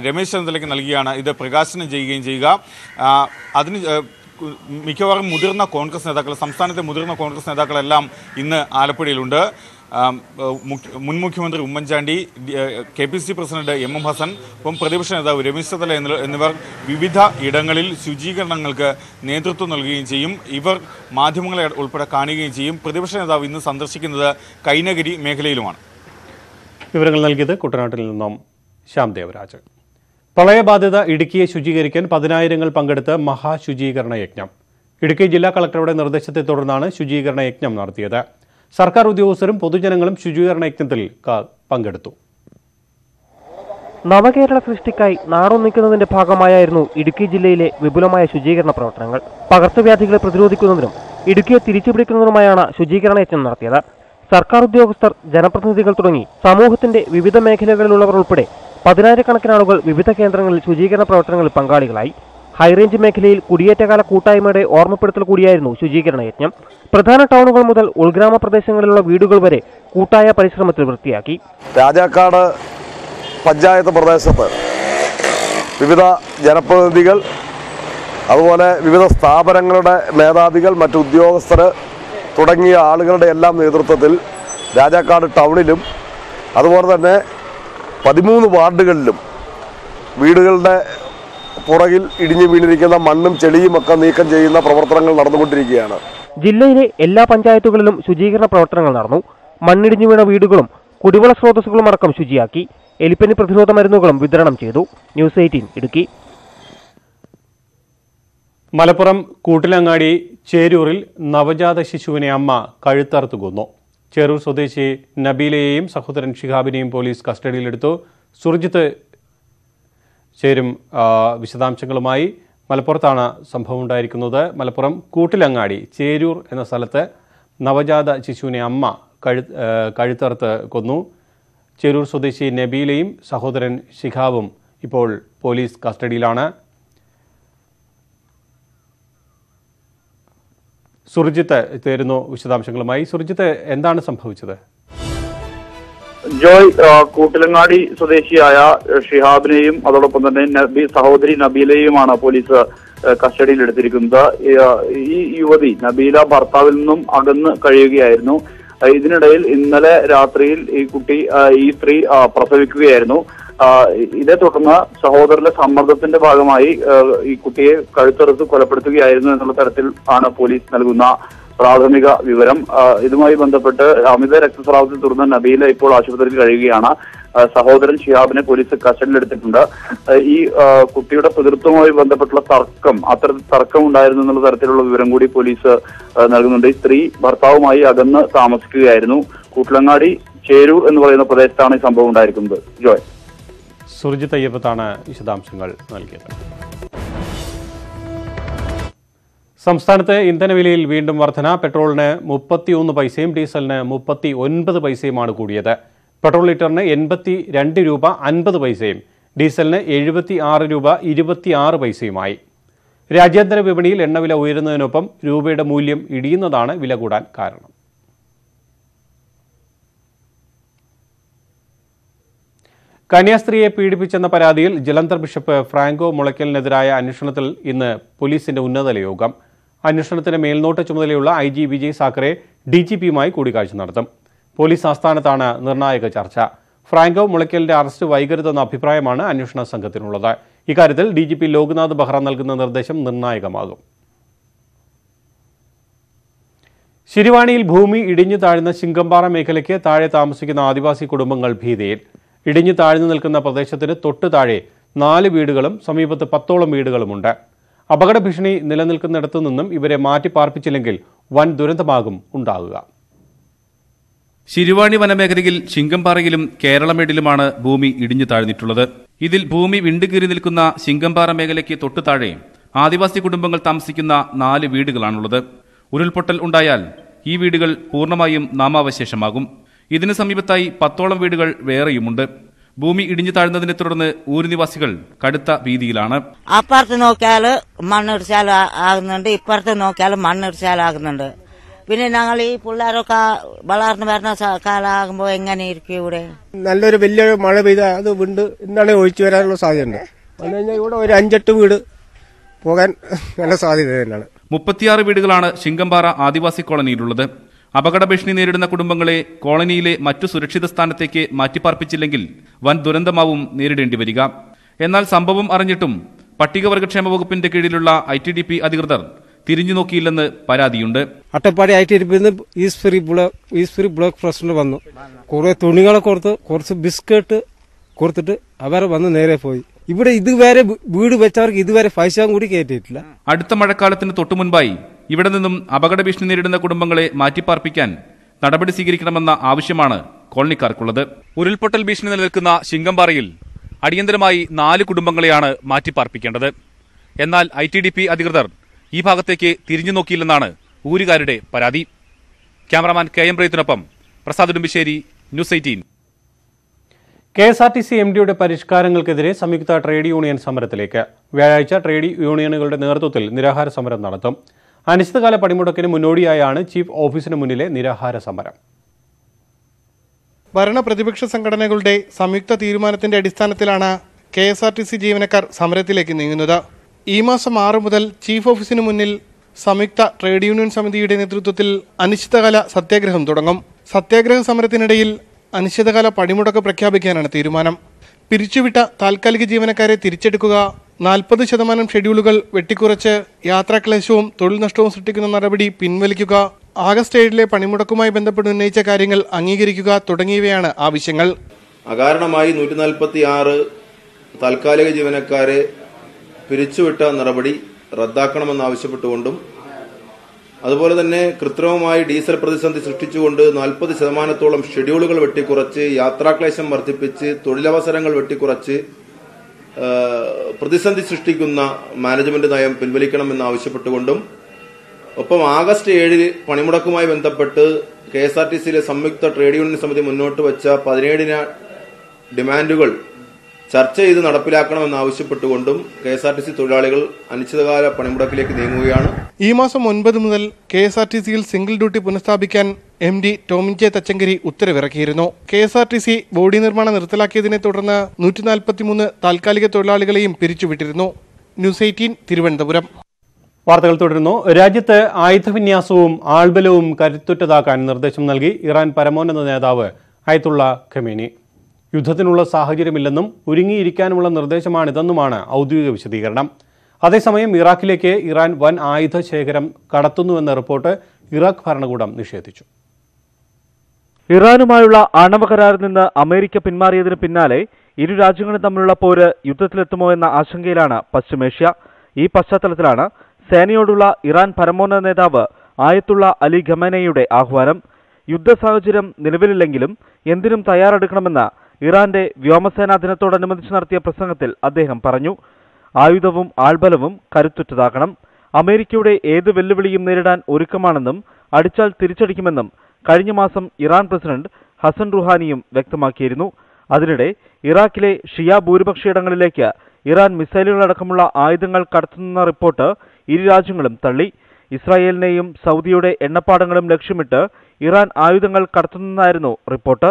രമേശ് ചെന്നിത്തലയ്ക്ക് നൽകിയാണ് ഇത് പ്രകാശനം ചെയ്യുകയും ചെയ്യുക. അതിന് മിക്കവാറും മുതിർന്ന കോൺഗ്രസ് നേതാക്കൾ സംസ്ഥാനത്തെ മുതിർന്ന കോൺഗ്രസ് നേതാക്കളെല്ലാം ഇന്ന് ആലപ്പുഴയിലുണ്ട്. മുൻ മുഖ്യമന്ത്രി Oommen Chandy K P C president M M Hassan ഒപ്പം പ്രതിപക്ഷ നേതാവ് രമേശ് ചെന്നിത്തല എന്നിവർ വിവിധ ഇടങ്ങളിൽ ശുചീകരണങ്ങൾക്ക് നേതൃത്വം നൽകുകയും ചെയ്യും. ഇവർ മാധ്യമങ്ങളെ ഉൾപ്പെടെ കാണുകയും ചെയ്യും. പ്രതിപക്ഷ നേതാവ് ഇന്ന് സന്ദർശിക്കുന്നത് കൈനഗിരി മേഖലയിലുമാണ്. വിവരങ്ങൾ നൽകിയത് കുട്ടനാട്ടിൽ നിന്നും ശ്യാം ദേവരാജ്. പ്രളയബാധിത ഇടുക്കിയെ ശുചീകരിക്കാൻ പതിനായിരങ്ങൾ പങ്കെടുത്ത് മഹാശുചീകരണ യജ്ഞം. ഇടുക്കി ജില്ലാ കളക്ടറുടെ നിർദ്ദേശത്തെ തുടർന്നാണ് ശുചീകരണ യജ്ഞം നടത്തിയത്. സർക്കാർ ഉദ്യോഗസ്ഥരും പൊതുജനങ്ങളും ശുചീകരണ യജ്ഞത്തിൽ പങ്കെടുത്തു. നവകേരള സൃഷ്ടിക്കായി നാടൊന്നിക്കുന്നതിന്റെ ഭാഗമായായിരുന്നു ഇടുക്കി ജില്ലയിലെ വിപുലമായ ശുചീകരണ പ്രവർത്തനങ്ങൾ. പകർച്ചവ്യാധികളെ പ്രതിരോധിക്കുന്നതിനും ഇടുക്കിയെ തിരിച്ചുപിടിക്കുന്നതിനുമായാണ് ശുചീകരണ യജ്ഞം നടത്തിയത്. സർക്കാർ ഉദ്യോഗസ്ഥർ ജനപ്രതിനിധികൾ തുടങ്ങി സമൂഹത്തിന്റെ വിവിധ മേഖലകളിലുള്ളവർ ഉൾപ്പെടെ പതിനായിരക്കണക്കിന് ആളുകൾ വിവിധ കേന്ദ്രങ്ങളിൽ ശുചീകരണ പ്രവർത്തനങ്ങളിൽ പങ്കാളികളായി. ഹൈറേഞ്ച് മേഖലയിൽ കുടിയേറ്റകാല കൂട്ടായ്മയുടെ ഓർമ്മപ്പെടുത്തൽ കൂടിയായിരുന്നു ശുചീകരണ യജ്ഞം. പ്രധാന ടൗണുകൾ മുതൽ ഉൾഗ്രാമ പ്രദേശങ്ങളിലുള്ള വീടുകൾ വരെ കൂട്ടായ പരിശ്രമത്തിൽ വൃത്തിയാക്കി. രാജാക്കാട് പഞ്ചായത്ത് പ്രദേശത്ത് വിവിധ ജനപ്രതിനിധികൾ അതുപോലെ വിവിധ സ്ഥാപനങ്ങളുടെ മേധാവികൾ മറ്റു ഉദ്യോഗസ്ഥർ തുടങ്ങിയ ആളുകളുടെ എല്ലാം നേതൃത്വത്തിൽ രാജാക്കാട് ടൗണിലും അതുപോലെ തന്നെ പതിമൂന്ന് വാർഡുകളിലും വീടുകളുടെ പുറകിൽ ഇടിഞ്ഞു വീണിരിക്കുന്ന മണ്ണും ചെളിയും ഒക്കെ നീക്കം ചെയ്യുന്ന പ്രവർത്തനങ്ങൾ നടന്നുകൊണ്ടിരിക്കുകയാണ്. ജില്ലയിലെ എല്ലാ പഞ്ചായത്തുകളിലും ശുചീകരണ പ്രവർത്തനങ്ങൾ നടന്നു. മണ്ണിടിഞ്ഞു വീണ വീടുകളും കുടിവെള്ള സ്രോതസ്സുകളും അടക്കം ശുചിയാക്കി. എലിപ്പനി പ്രതിരോധ മരുന്നുകളും വിതരണം ചെയ്തു. News eighteen Idukki. Malappuram Koottilangadi ചേരൂരിൽ നവജാത ശിശുവിനെ അമ്മ കഴുത്തറുത്ത് കൊന്നു. ചേരൂർ സ്വദേശി നബീലയെയും സഹോദരൻ ഷിഹാബിനെയും പോലീസ് കസ്റ്റഡിയിലെടുത്തു. സുർജിത്ത് ചേരും വിശദാംശങ്ങളുമായി മലപ്പുറത്താണ് സംഭവം ഉണ്ടായിരിക്കുന്നത്. മലപ്പുറം കൂട്ടിലങ്ങാടി ചേരൂർ എന്ന സ്ഥലത്ത് നവജാത ശിശുവിനെ അമ്മ കഴു കഴുത്തറുത്ത് കൊന്നു. ചേരൂർ സ്വദേശി നബീലയും സഹോദരൻ ശിഖാവും ഇപ്പോൾ പോലീസ് കസ്റ്റഡിയിലാണ്. സുർജിത്ത് ചേരുന്നു വിശദാംശങ്ങളുമായി. സുർജിത്ത് എന്താണ് സംഭവിച്ചത്? ജോയ് കൂട്ടിലങ്ങാടി സ്വദേശിയായ ഷിഹാബിനെയും അതോടൊപ്പം തന്നെ നബി സഹോദരി നബീലയുമാണ് പോലീസ് കസ്റ്റഡിയിൽ കസ്റ്റഡിയിലെടുത്തിരിക്കുന്നത്. ഈ, യുവതി നബീല ഭർത്താവിൽ നിന്നും അകന്ന് കഴിയുകയായിരുന്നു. ഇതിനിടയിൽ ഇന്നലെ രാത്രിയിൽ ഈ കുട്ടി ഈ സ്ത്രീ പ്രസവിക്കുകയായിരുന്നു. ഇതേ തുടർന്ന് സഹോദരന്റെ സമ്മർദ്ദത്തിന്റെ ഭാഗമായി ഈ കുട്ടിയെ കഴുത്തെറുത്ത് കൊലപ്പെടുത്തുകയായിരുന്നു എന്നുള്ള തരത്തിൽ ആണ് പോലീസ് നൽകുന്ന പ്രാഥമിക വിവരം ഇതുമായി ബന്ധപ്പെട്ട് അമിത രക്തസ്രാവത്തെ തുടർന്ന് നബീല ഇപ്പോൾ ആശുപത്രിയിൽ കഴിയുകയാണ്. സഹോദരൻ ഷിഹാബിനെ പോലീസ് കസ്റ്റഡിയിലെടുത്തിട്ടുണ്ട്. ഈ കുട്ടിയുടെ പിതൃത്വവുമായി ബന്ധപ്പെട്ടുള്ള തർക്കം അത്ര തർക്കം ഉണ്ടായിരുന്നു എന്നുള്ള തരത്തിലുള്ള വിവരം കൂടി പോലീസ് നൽകുന്നുണ്ട്. സ്ത്രീ ഭർത്താവുമായി അകന്ന് താമസിക്കുകയായിരുന്നു. കൂട്ടിലങ്ങാടി ചേരു എന്ന് പറയുന്ന പ്രദേശത്താണ് ഈ സംഭവം ഉണ്ടായിരിക്കുന്നത്. ജോയ്. സുർജിത് അയ്യപ്പത്താണ് വിശദാംശങ്ങൾ നൽകിയത്. സംസ്ഥാനത്ത് ഇന്ധനവിലയിൽ വീണ്ടും വർധന. പെട്രോളിന് മുപ്പത്തിയൊന്ന് പൈസയും ഡീസലിന് മുപ്പത്തി ഒൻപത് പൈസയുമാണ് കൂടിയത്. പെട്രോൾ ലിറ്ററിന് എൺപത്തി രണ്ട് രൂപ അൻപത് പൈസയും ഡീസലിന് എഴുപത്തി ആറ് രൂപ ഇരുപത്തി ആറ് പൈസയുമായി. രാജ്യാന്തര വിപണിയിൽ എണ്ണവില ഉയരുന്നതിനൊപ്പം രൂപയുടെ മൂല്യം ഇടിയുന്നതാണ് വില കൂടാൻ കാരണം. കന്യാസ്ത്രീയെ പീഡിപ്പിച്ചെന്ന പരാതിയിൽ ജലന്ധർ ബിഷപ്പ് ഫ്രാങ്കോ മുളയ്ക്കലിനെതിരായ അന്വേഷണത്തിൽ ഇന്ന് പോലീസിന്റെ ഉന്നതതല യോഗം. അന്വേഷണത്തിന് മേൽനോട്ട ചുമതലയുള്ള I G Vijay Sakhare D G പിയുമായി കൂടിക്കാഴ്ച നടത്തും. പോലീസ് ആസ്ഥാനത്താണ് നിർണായക ചർച്ച. ഫ്രാങ്കോ മുളയ്ക്കലിന്റെ അറസ്റ്റ് വൈകരുതെന്ന അഭിപ്രായമാണ് അന്വേഷണ സംഘത്തിനുള്ളത്. ഇക്കാര്യത്തിൽ D G P Loknath Behra നൽകുന്ന നിർദ്ദേശം നിർണായകമാകും. ശിരുവാണിയിൽ ഭൂമി ഇടിഞ്ഞു താഴ്ന്ന ശിങ്കമ്പാറ മേഖലയ്ക്ക് താഴെ താമസിക്കുന്ന ആദിവാസി കുടുംബങ്ങൾ ഭീതിയിൽ. ഇടിഞ്ഞു താഴ്ന്നു നിൽക്കുന്ന പ്രദേശത്തിന് തൊട്ടു താഴെ നാല് വീടുകളും സമീപത്ത് പത്തോളം വീടുകളുമുണ്ട്. അപകട ഭീഷണി നിലനിൽക്കുന്നിടത്തു നിന്നും ഇവരെ മാറ്റി പാർപ്പിച്ചില്ലെങ്കിൽ വൻ ദുരന്തമാകും ഉണ്ടാകുക. ശിരുവാണി വനമേഖലയിൽ ശിങ്കംപാറയിലും കേരളമേടിലുമാണ് ഭൂമി ഇടിഞ്ഞു താഴ്ന്നിട്ടുള്ളത്. ഇതിൽ ഭൂമി വിണ്ടുകീറി നിൽക്കുന്ന ശിങ്കംപാറ മേഖലയ്ക്ക് തൊട്ടു താഴെ ആദിവാസി കുടുംബങ്ങൾ താമസിക്കുന്ന നാല് വീടുകളാണുള്ളത്. ഉരുൾപൊട്ടൽ ഉണ്ടായാൽ ഈ വീടുകൾ പൂർണമായും നാമാവശേഷമാകും. ഇതിനു സമീപത്തായി പത്തോളം വീടുകൾ വേറെയുമുണ്ട്. ഭൂമി ഇടിഞ്ഞു താഴ്ന്നതിനെ തുടർന്ന് ഊര് ഊരുനിവാസികൾ കടുത്ത ഭീതിയിലാണ്. അപ്പുറത്ത് നോക്കിയാൽ മണ്ണിടിച്ചാൽ ആകുന്നുണ്ട് ഇപ്പുറത്ത് നോക്കിയാൽ മണ്ണിടിച്ചാലാകുന്നുണ്ട് പിന്നെ ഞങ്ങൾ ഈ പിള്ളേരൊക്കെ വളർന്നു വരുന്ന കാലാകുമ്പോ എങ്ങനെ ഇരിക്കും ഇവിടെ? നല്ലൊരു വലിയ മഴ പെയ്താൽ അത് വിണ്ട് ഇന്നാളെ ഒഴിച്ചു വരാനുള്ള സാധ്യതയുണ്ട്. കഴിഞ്ഞാൽ ഇവിടെ ഒരു അഞ്ചെട്ട് വീട് പോകാൻ നല്ല സാധ്യത തന്നെയാണ്. മുപ്പത്തിയാറ് വീടുകളാണ് ശിങ്കമ്പാറ ആദിവാസി കോളനിയിലുള്ളത്. അപകട ഭീഷണി നേരിടുന്ന കുടുംബങ്ങളെ കോളനിയിലെ മറ്റു സുരക്ഷിത സ്ഥാനത്തേക്ക് മാറ്റിപ്പാർപ്പിച്ചില്ലെങ്കിൽ വൻ ദുരന്തമാവും നേരിടേണ്ടി വരിക. എന്നാൽ സംഭവം അറിഞ്ഞിട്ടും പട്ടികവർഗക്ഷേമ വകുപ്പിന്റെ കീഴിലുള്ള ഐ ടി ഡി പി അധികൃതർ തിരിഞ്ഞു നോക്കിയില്ലെന്ന് പരാതിയുണ്ട്. Attappadi I T D pin free block east block president വന്നു. കുറെ തുണികളെ കൊടുത്ത് കുറച്ച് ബിസ്ക്കറ്റ് കൊടുത്തിട്ട് അവർ വന്ന് നേരെ പോയി. ഇവിടെ ഇതുവരെ വീട് വെച്ചവർക്ക് ഇതുവരെ പൈസ കൂടി കയറ്റിയിട്ടില്ല അടുത്ത മഴക്കാലത്തിന് തൊട്ടു മുൻപായി ഇവിടെ നിന്നും അപകട ഭീഷണി നേരിടുന്ന കുടുംബങ്ങളെ മാറ്റിപ്പാർപ്പിക്കാൻ നടപടി സ്വീകരിക്കണമെന്ന ആവശ്യമാണ് കോളനിക്കാർക്കുള്ളത്. ഉരുൾപൊട്ടൽ ഭീഷണി നിലനിൽക്കുന്ന ശിങ്കമ്പാറയിൽ അടിയന്തരമായി നാല് കുടുംബങ്ങളെയാണ് മാറ്റിപ്പാർപ്പിക്കേണ്ടത്. എന്നാൽ ഐ ടി ഡി പി അധികൃതർ ഈ ഭാഗത്തേക്ക് തിരിഞ്ഞു നോക്കിയില്ലെന്നാണ് ഊരുകാരുടെ പരാതി. Cameraman K M പ്രീത്തിനൊപ്പം Prasad Udumbissery news eighteen. K S R T C M ഡിയുടെ പരിഷ്കാരങ്ങൾക്കെതിരെ സംയുക്ത ട്രേഡ് യൂണിയൻ സമരത്തിലേക്ക്. വ്യാഴാഴ്ച ട്രേഡ് യൂണിയനുകളുടെ നേതൃത്വത്തിൽ നിരാഹാര സമരം നടത്തും. അനിശ്ചിതകാല പണിമുടക്കിന് മുന്നോടിയായാണ് ചീഫ് ഓഫീസിന് മുന്നിലെ നിരാഹാര സമരം. ഭരണ പ്രതിപക്ഷ സംഘടനകളുടെ സംയുക്ത തീരുമാനത്തിന്റെ അടിസ്ഥാനത്തിലാണ് K S R T C ജീവനക്കാർ സമരത്തിലേക്ക് നീങ്ങുന്നത്. ഈ മാസം ആറ് മുതൽ ചീഫ് ഓഫീസിന് മുന്നിൽ സംയുക്ത ട്രേഡ് യൂണിയൻ സമിതിയുടെ നേതൃത്വത്തിൽ അനിശ്ചിതകാല സത്യാഗ്രഹം തുടങ്ങും. സത്യാഗ്രഹ സമരത്തിനിടയിൽ അനിശ്ചിതകാല പണിമുടക്ക് പ്രഖ്യാപിക്കാനാണ് തീരുമാനം. പിരിച്ചുവിട്ട താൽക്കാലിക ജീവനക്കാരെ തിരിച്ചെടുക്കുക നാൽപ്പത് ശതമാനം ഷെഡ്യൂളുകൾ വെട്ടിക്കുറച്ച് യാത്രാക്ലേശവും തൊഴിൽ നഷ്ടവും സൃഷ്ടിക്കുന്ന നടപടി പിൻവലിക്കുക ആഗസ്റ്റ് ഏഴിലെ പണിമുടക്കുമായി ബന്ധപ്പെട്ട് ഉന്നയിച്ച കാര്യങ്ങൾ അംഗീകരിക്കുക തുടങ്ങിയവയാണ് ആവശ്യങ്ങൾ. അകാരണമായി നൂറ്റി നാൽപ്പത്തി ആറ് താൽക്കാലിക ജീവനക്കാരെ പിരിച്ചുവിട്ട നടപടി റദ്ദാക്കണമെന്നാവശ്യപ്പെട്ടുകൊണ്ടും അതുപോലെ തന്നെ കൃത്രിമമായി ഡീസൽ പ്രതിസന്ധി സൃഷ്ടിച്ചുകൊണ്ട് നാൽപ്പത് ശതമാനത്തോളം ഷെഡ്യൂളുകൾ വെട്ടിക്കുറച്ച് യാത്രാക്ലേശം വർദ്ധിപ്പിച്ച് തൊഴിലവസരങ്ങൾ വെട്ടിക്കുറച്ച് പ്രതിസന്ധി സൃഷ്ടിക്കുന്ന മാനേജ്മെന്റ് നയം പിൻവലിക്കണമെന്ന് ആവശ്യപ്പെട്ടുകൊണ്ടും ഒപ്പം ആഗസ്റ്റ് ഏഴിൽ പണിമുടക്കുമായി ബന്ധപ്പെട്ട് കെ എസ് ആർ ടി സിയിലെ സംയുക്ത ട്രേഡ് യൂണിയൻ സമിതി മുന്നോട്ട് വെച്ച പതിനേഴിന് ഡിമാൻഡുകൾ ചർച്ച ചെയ്ത് നടപ്പിലാക്കണമെന്ന് ആവശ്യപ്പെട്ടുകൊണ്ടും K S R T C തൊഴിലാളികൾ അനിശ്ചിതകാല പണിമുടക്കിലേക്ക് നീങ്ങുകയാണ്. ഈ മാസം ഒൻപത് മുതൽ കെ എസ് ആർ ടി സിയിൽ സിംഗിൾ ഡ്യൂട്ടി പുനഃസ്ഥാപിക്കാൻ M D Tomin J Thachankary ഉത്തരവിറക്കിയിരുന്നു. K S R T C body നിർമ്മാണം നിർത്തലാക്കിയതിനെ തുടർന്ന് നൂറ്റി നാൽപ്പത്തിമൂന്ന് താൽക്കാലിക തൊഴിലാളികളെയും പിരിച്ചുവിട്ടിരുന്നു. News eighteen Thiruvananthapuram. വാർത്തകൾ തുടരുന്നു. രാജ്യത്ത് ആയുധവിന്യാസവും ആൾബലവും കരുത്തുറ്റതാക്കാൻ നിർദ്ദേശം നൽകി ഇറാൻ പരമോന്നത നേതാവ് അയത്തുള്ള ഖമേനി. യുദ്ധത്തിനുള്ള സാഹചര്യമില്ലെന്നും ഒരുങ്ങിയിരിക്കാനുള്ള നിർദ്ദേശമാണിതെന്നുമാണ് ഔദ്യോഗിക വിശദീകരണം. അതേസമയം ഇറാഖിലേക്ക് ഇറാൻ വൻ ആയുധ ശേഖരം കടത്തുന്നുവെന്ന റിപ്പോർട്ട് ഇറാഖ് ഭരണകൂടം നിഷേധിച്ചു. ഇറാനുമായുള്ള ആണവ കരാറിൽ നിന്ന് അമേരിക്ക പിന്മാറിയതിന് പിന്നാലെ ഇരു രാജ്യങ്ങളും തമ്മിലുള്ള പോര് യുദ്ധത്തിലെത്തുമോ എന്ന ആശങ്കയിലാണ് പശ്ചിമേഷ്യ. ഈ പശ്ചാത്തലത്തിലാണ് സേനയോടുള്ള ഇറാൻ പരമോന്നത നേതാവ് ആയത്തുള്ള അലി ഖമേനയുടെ ആഹ്വാനം. യുദ്ധ സാഹചര്യം നിലവിലില്ലെങ്കിലും എന്തിനും തയ്യാറെടുക്കണമെന്ന് ഇറാന്റെ വ്യോമസേനാ ദിനത്തോടനുബന്ധിച്ച് നടത്തിയ പ്രസംഗത്തിൽ അദ്ദേഹം പറഞ്ഞു ആയുധവും ആൾബലവും കരുത്തുറ്റതാക്കണം അമേരിക്കയുടെ ഏത് വെല്ലുവിളിയും നേരിടാൻ ഒരുക്കമാണെന്നും അടിച്ചാൽ തിരിച്ചടിക്കുമെന്നും കഴിഞ്ഞ മാസം ഇറാൻ പ്രസിഡന്റ് ഹസൻ റുഹാനിയും വ്യക്തമാക്കിയിരുന്നു. അതിനിടെ ഇറാഖിലെ ഷിയ ഭൂരിപക്ഷയിടങ്ങളിലേക്ക് ഇറാൻ മിസൈലുകളടക്കമുള്ള ആയുധങ്ങൾ കടത്തുന്ന റിപ്പോർട്ട് ഇരു രാജ്യങ്ങളും തള്ളി. ഇസ്രായേലിനെയും സൗദിയുടെ എണ്ണപ്പാടങ്ങളും ലക്ഷ്യമിട്ട് ഇറാൻ ആയുധങ്ങൾ കടത്തുന്നതായിരുന്നു റിപ്പോർട്ട്.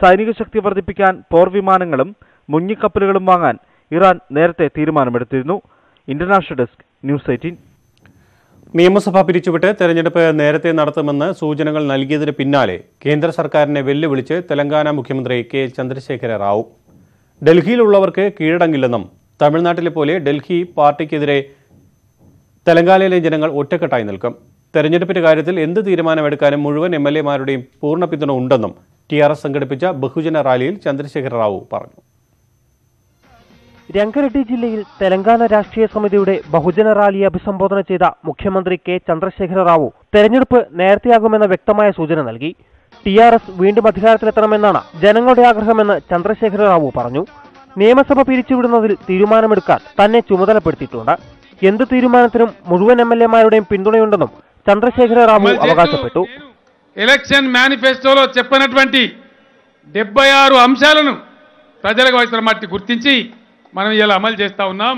സൈനിക ശക്തി വർദ്ധിപ്പിക്കാൻ പോർ വിമാനങ്ങളും മുങ്ങിക്കപ്പലുകളും വാങ്ങാൻ ഇറാൻ നേരത്തെ തീരുമാനമെടുത്തിരുന്നു. International desk news eighteen. നിയമസഭ പിരിച്ചുവിട്ട് തെരഞ്ഞെടുപ്പ് നേരത്തെ നടത്തുമെന്ന് സൂചനകൾ നൽകിയതിന് പിന്നാലെ കേന്ദ്ര സർക്കാരിനെ വെല്ലുവിളിച്ച് തെലങ്കാന മുഖ്യമന്ത്രി കെ ചന്ദ്രശേഖര റാവു. ഡൽഹിയിലുള്ളവർക്ക് കീഴടങ്ങില്ലെന്നും തമിഴ്നാട്ടിലെ പോലെ ഡൽഹി പാർട്ടിക്കെതിരെ തെലങ്കാനയിലെ ജനങ്ങൾ ഒറ്റക്കെട്ടായി നിൽക്കും. തെരഞ്ഞെടുപ്പിന്റെ കാര്യത്തിൽ എന്ത് തീരുമാനമെടുക്കാനും മുഴുവൻ എം എൽ എമാരുടെയും പൂർണ പിന്തുണ ഉണ്ടെന്നും ടി ആർ എസ് സംഘടിപ്പിച്ച ബഹുജന റാലിയിൽ ചന്ദ്രശേഖര റാവു പറഞ്ഞു. രംഗരെഡ്ഡി ജില്ലയിൽ തെലങ്കാന രാഷ്ട്രീയ സമിതിയുടെ ബഹുജന റാലിയെ അഭിസംബോധന ചെയ്ത മുഖ്യമന്ത്രി കെ ചന്ദ്രശേഖര റാവു തെരഞ്ഞെടുപ്പ് നേരത്തെയാകുമെന്ന വ്യക്തമായ സൂചന നൽകി. ടി ആർ എസ് വീണ്ടും അധികാരത്തിലെത്തണമെന്നാണ് ജനങ്ങളുടെ ആഗ്രഹമെന്ന് ചന്ദ്രശേഖര റാവു പറഞ്ഞു. നിയമസഭ പിരിച്ചുവിടുന്നതിൽ തീരുമാനമെടുക്കാൻ തന്നെ ചുമതലപ്പെടുത്തിയിട്ടുണ്ട്. എന്ത് തീരുമാനത്തിനും മുഴുവൻ എം എൽ എമാരുടെയും പിന്തുണയുണ്ടെന്നും ചന്ദ്രശേഖര റാവു അവകാശപ്പെട്ടു. ఎలక్షన్ మేనిఫెస్టోలో చెప్పినటువంటి డెబ్బై ఆరు అంశాలను ప్రజలకు అవసరం మట్టి గుర్తించి మనం ఇలా అమలు చేస్తా ఉన్నాం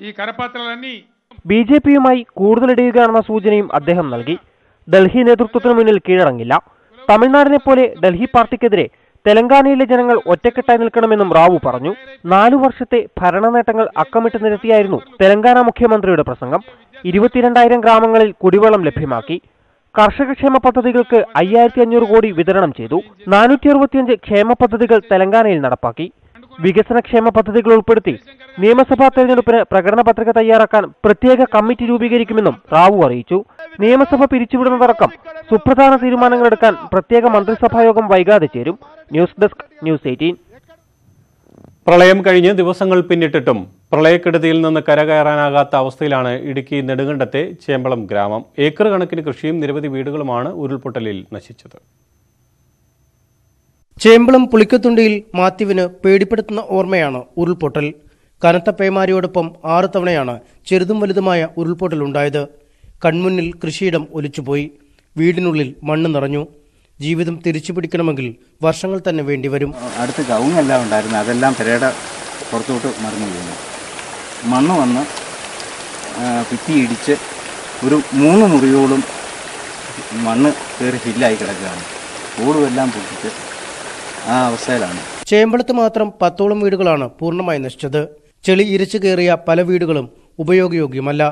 ఈ కరపత్రాలన్నీ ബി ജെ പിയുമായി കൂടുതലിടയുകയാണെന്ന സൂചനയും അദ്ദേഹം നൽകി ഡൽഹി നേതൃത്വത്തിനു മുന്നിൽ കീഴടങ്ങില്ല തമിഴ്നാടിനെ പോലെ ഡൽഹി പാർട്ടിക്കെതിരെ തെലങ്കാനയിലെ ജനങ്ങൾ ഒറ്റക്കെട്ടായി നിൽക്കണമെന്നും റാവു പറഞ്ഞു നാലു വർഷത്തെ ഭരണ നേട്ടങ്ങൾ അക്കമിട്ട് നിരത്തിയായിരുന്നു തെലങ്കാന മുഖ്യമന്ത്രിയുടെ പ്രസംഗം ഇരുപത്തിരണ്ടായിരം ഗ്രാമങ്ങളിൽ കുടിവെള്ളം ലഭ്യമാക്കി കർഷകക്ഷേമ പദ്ധതികൾക്ക് അയ്യായിരത്തി അഞ്ഞൂറ് കോടി വിതരണം ചെയ്തു. നാനൂറ്റി അറുപത്തിയഞ്ച് ക്ഷേമ പദ്ധതികൾ തെലങ്കാനയിൽ നടപ്പാക്കി. വികസന ക്ഷേമ പദ്ധതികൾ ഉൾപ്പെടുത്തി നിയമസഭാ തെരഞ്ഞെടുപ്പിന് പ്രകടന പത്രിക തയ്യാറാക്കാൻ പ്രത്യേക കമ്മിറ്റി രൂപീകരിക്കുമെന്നും റാവു അറിയിച്ചു. നിയമസഭ പിരിച്ചുവിടുന്നതടക്കം സുപ്രധാന തീരുമാനങ്ങളെടുക്കാൻ പ്രത്യേക മന്ത്രിസഭായോഗം വൈകാതെ ചേരും. News desk news eighteen. പ്രളയം കഴിഞ്ഞ് ദിവസങ്ങൾ പിന്നിട്ടിട്ടും പ്രളയക്കെടുതിയിൽ നിന്ന് കരകയറാനാകാത്ത അവസ്ഥയിലാണ് ഇടുക്കി നെടുങ്കണ്ടത്തെ ചേമ്പളം ഗ്രാമം. ഏക്കർ കണക്കിന് കൃഷിയും നിരവധി വീടുകളുമാണ് ഉരുൾപൊട്ടലിൽ നശിച്ചത്. ചേമ്പളം പുളിക്കത്തുണ്ടിയിൽ മാത്യുവിന് പേടിപ്പെടുത്തുന്ന ഓർമ്മയാണ് ഉരുൾപൊട്ടൽ. കനത്ത പേമാരിയോടൊപ്പം ആറ് തവണയാണ് ചെറുതും വലുതുമായ ഉരുൾപൊട്ടൽ ഉണ്ടായത് കൺമുന്നിൽ കൃഷിയിടം ഒലിച്ചുപോയി. വീടിനുള്ളിൽ മണ്ണ് നിറഞ്ഞു. ജീവിതം തിരിച്ചു പിടിക്കണമെങ്കിൽ വർഷങ്ങൾ തന്നെ വേണ്ടിവരും അടുത്ത് കവുങ്ങെല്ലാം ഉണ്ടായിരുന്നു. അതെല്ലാം പെരയുടെ പുറത്തോട്ട് മറിഞ്ഞു വീണു. മണ്ണ് വന്ന് ഭിത്തി ഇടിച്ച് ഒരു മൂന്ന് മുറിയോളം മണ്ണ് കയറി ഹില്ലായി കിടക്കുകയാണ്. ഓടും എല്ലാം പൊട്ടിച്ച് ആ അവസ്ഥയിലാണ്. ചേമ്പളത്ത് മാത്രം പത്തോളം വീടുകളാണ് പൂർണമായി നശിച്ചത്. ചെളി ഇരച്ചു കയറിയ പല വീടുകളും ഉപയോഗയോഗ്യമല്ല.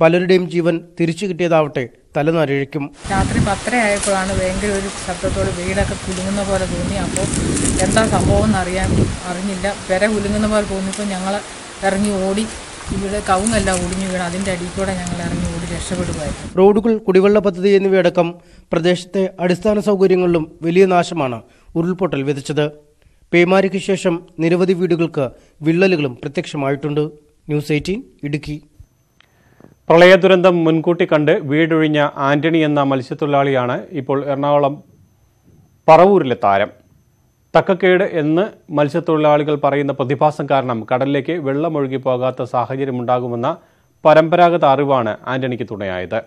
പലരുടെയും ജീവൻ തിരിച്ചു കിട്ടിയതാവട്ടെ തലനരഴിക്കും രാത്രി പത്തര ആയപ്പോഴാണ് ഭയങ്കര ഒരു ശബ്ദത്തോട് വീടൊക്കെ കുലുങ്ങുന്ന പോലെ തോന്നി. അപ്പോൾ എന്താ സംഭവം എന്നറിയാൻ അറിഞ്ഞില്ല. പെര കുലുങ്ങുന്ന പോലെ തോന്നിയപ്പോൾ ഞങ്ങൾ ഇറങ്ങി ഓടി. ഇവിടെ കവുങ്ങെല്ലാം ഒടിഞ്ഞു വീണ്. അതിന്റെ അടിയിൽ കൂടെ ഞങ്ങൾ ഇറങ്ങി ഓടി രക്ഷപ്പെടുമായിരുന്നു റോഡുകൾ കുടിവെള്ള പദ്ധതി എന്നിവയടക്കം പ്രദേശത്തെ അടിസ്ഥാന സൗകര്യങ്ങളിലും വലിയ നാശമാണ് ഉരുൾപൊട്ടൽ വിതച്ചത്. പേമാരിക്ക് ശേഷം നിരവധി വീടുകൾക്ക് വിള്ളലുകളും പ്രത്യക്ഷമായിട്ടുണ്ട്. News eighteen Idukki. പ്രളയ ദുരന്തം മുൻകൂട്ടി കണ്ട് വീടൊഴിഞ്ഞ ആന്റണി എന്ന മത്സ്യത്തൊഴിലാളിയാണ് ഇപ്പോൾ എറണാകുളം പറവൂരിലെ താരം. തക്കക്കേട് എന്ന് മത്സ്യത്തൊഴിലാളികൾ പറയുന്ന പ്രതിഭാസം കാരണം കടലിലേക്ക് വെള്ളമൊഴുകി പോകാത്ത സാഹചര്യമുണ്ടാകുമെന്ന പരമ്പരാഗത അറിവാണ് ആന്റണിക്ക് തുണയായത്.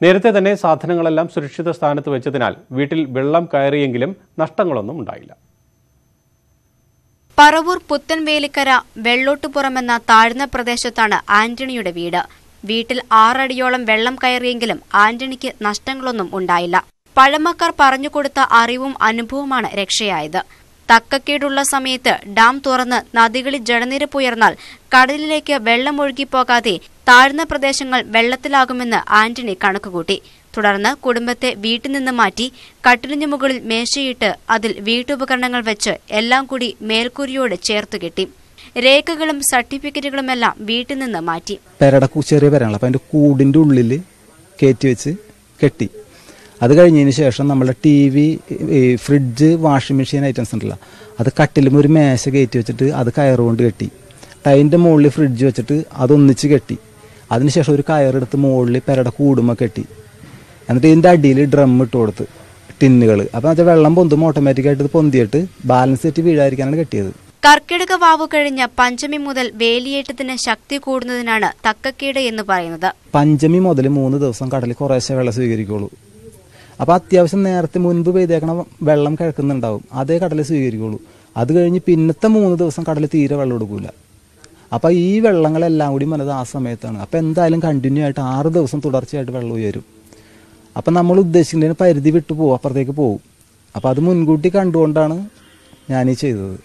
നേരത്തെ തന്നെ സാധനങ്ങളെല്ലാം സുരക്ഷിത സ്ഥാനത്ത് വെച്ചതിനാൽ വീട്ടിൽ വെള്ളം കയറിയെങ്കിലും നഷ്ടങ്ങളൊന്നും ഉണ്ടായില്ല. പറവൂർ പുത്തൻവേലിക്കര വെള്ളോട്ടുപുറമെന്ന താഴ്ന്ന പ്രദേശത്താണ് ആന്റണിയുടെ വീട്. വീട്ടിൽ ആറടിയോളം വെള്ളം കയറിയെങ്കിലും ആന്റണിക്ക് നഷ്ടങ്ങളൊന്നും ഉണ്ടായില്ല. പഴമക്കാർ പറഞ്ഞുകൊടുത്ത അറിവും അനുഭവമാണ് രക്ഷയായത്. തക്കക്കേടുള്ള സമയത്ത് ഡാം തുറന്ന് നദികളിൽ ജലനിരപ്പ് ഉയർന്നാൽ കടലിലേക്ക് വെള്ളം ഒഴുകിപ്പോകാതെ താഴ്ന്ന പ്രദേശങ്ങൾ വെള്ളത്തിലാകുമെന്ന് ആന്റണി കണക്കുകൂട്ടി. തുടർന്ന് കുടുംബത്തെ വീട്ടിൽ നിന്ന് മാറ്റി കട്ടിലിന് മുകളിൽ മേശയിട്ട് അതിൽ വീട്ടുപകരണങ്ങൾ വെച്ച് എല്ലാം കൂടി മേൽക്കൂരിയോട് ചേർത്തു കെട്ടി സർട്ടിഫിക്കറ്റുകളും എല്ലാം വീട്ടിൽ നിന്ന് മാറ്റി. പെരയുടെ കു- ചെറിയ പെരാണല്ലോ. അപ്പം അതിന്റെ കൂടിന്റെ ഉള്ളിൽ കയറ്റി വെച്ച് കെട്ടി. അത് കഴിഞ്ഞതിന് ശേഷം നമ്മുടെ T V fridge washing machine items ഉണ്ടല്ലോ. അത് കട്ടിലും ഒരു മേശ കയറ്റി വെച്ചിട്ട് അത് കയറുകൊണ്ട് കെട്ടി. ടൈന്റെ മുകളിൽ ഫ്രിഡ്ജ് വെച്ചിട്ട് അതൊന്നിച്ച് കെട്ടി. അതിനുശേഷം ഒരു കയറെടുത്ത് മുകളിൽ പെരയുടെ കൂടുമ കെട്ടി. എന്നിട്ട് ഇതിന്റെ അടിയിൽ ഡ്രം ഇട്ട് കൊടുത്ത് ടിന്നുകൾ അപ്പോൾ അത് വെള്ളം പൊന്തും ഓട്ടോമാറ്റിക്കായിട്ട് പൊന്തിയിട്ട് ബാലൻസ് തെറ്റി വീഴാതിരിക്കാനാണ് കെട്ടിയത്. കർക്കിടക വാവ് കഴിഞ്ഞ പഞ്ചമി മുതൽ വേലിയേറ്റത്തിന് ശക്തി കൂടുന്നതിനാണ് തക്കക്കേട് എന്ന് പറയുന്നത്. പഞ്ചമി മുതൽ മൂന്ന് ദിവസം കടലിൽ കുറേശ്ശെ വെള്ളം സ്വീകരിക്കുള്ളൂ. അപ്പോൾ അത്യാവശ്യം നേരത്തെ മുൻപ് പെയ്തേക്കണ വെള്ളം കിഴക്കുന്നുണ്ടാവും. അതേ കടലിൽ സ്വീകരിക്കുള്ളൂ. അത് കഴിഞ്ഞ് പിന്നത്തെ മൂന്ന് ദിവസം കടലിൽ തീരെ വെള്ളം എടുക്കൂല. അപ്പോൾ ഈ വെള്ളങ്ങളെല്ലാം കൂടി വന്നത് ആ സമയത്താണ്. അപ്പോൾ എന്തായാലും കണ്ടിന്യൂ ആയിട്ട് ആറ് ദിവസം തുടർച്ചയായിട്ട് വെള്ളം ഉയരും. അപ്പം നമ്മൾ ഉദ്ദേശിക്കുന്നതിന് പരിധി വിട്ടു പോകും അപ്പുറത്തേക്ക് പോകും അപ്പോൾ അത് മുൻകൂട്ടി കണ്ടുകൊണ്ടാണ് ഞാനീ ചെയ്തത്.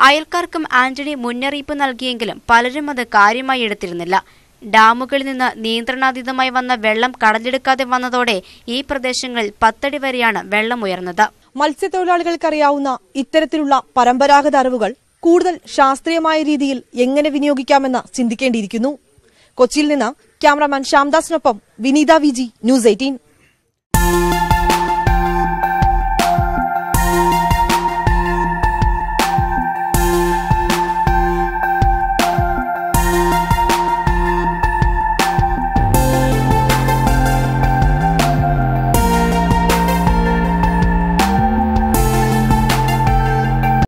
അയൽക്കാർക്കും ആന്റണി മുന്നറിയിപ്പ് നൽകിയെങ്കിലും പലരും അത് കാര്യമായി എടുത്തിരുന്നില്ല. ഡാമുകളിൽ നിന്ന് നിയന്ത്രണാതീതമായി വന്ന വെള്ളം കടലെടുക്കാതെ വന്നതോടെ ഈ പ്രദേശങ്ങളിൽ പത്തടി വരെയാണ് വെള്ളം ഉയർന്നത്. മത്സ്യത്തൊഴിലാളികൾക്കറിയാവുന്ന ഇത്തരത്തിലുള്ള പരമ്പരാഗത അറിവുകൾ കൂടുതൽ ശാസ്ത്രീയമായ രീതിയിൽ എങ്ങനെ വിനിയോഗിക്കാമെന്ന് ചിന്തിക്കേണ്ടിയിരിക്കുന്നു. കൊച്ചിയിൽ നിന്ന് ക്യാമറാമാൻ ശ്യാംദാസിനൊപ്പം വിനീത വിജി ന്യൂസ് എയ്റ്റീൻ.